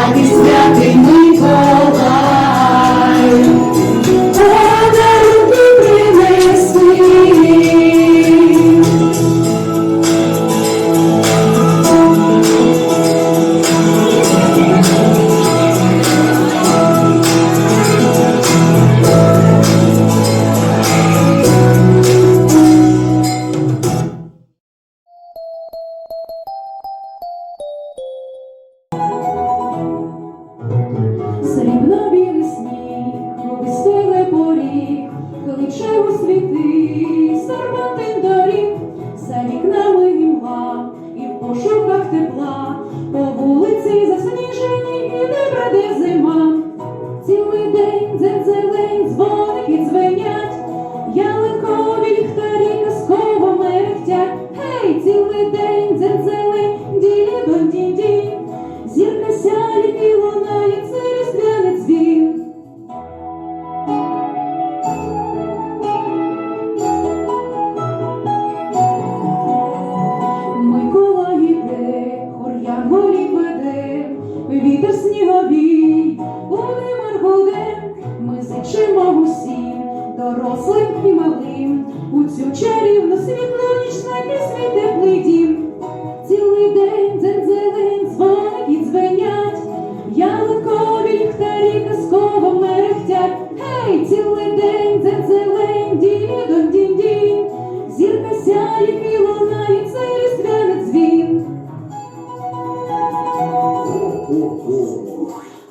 святий святий Миколай. Світи, серпантин доріг, за вікнами імла, і в пошуках тепла, по вулиці засніжені, іде браде зима. Цілий день дзензелень, Володимир гуде, ми зичимо усім, дорослим і малим, у цю чарівну світлу ніч найпісний теплий дім. Цілий день дзензелень, дзвонить дзвенять, ялинкові ліхтарі казково мерехтять. Гей, цілий день дзензелень,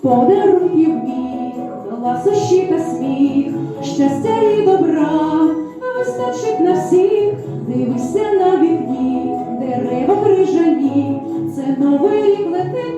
Подарунків міг, ласощі та сміх, щастя і добра вистачить на всіх, дивися на вікні, дерева крижані, це новий рік летить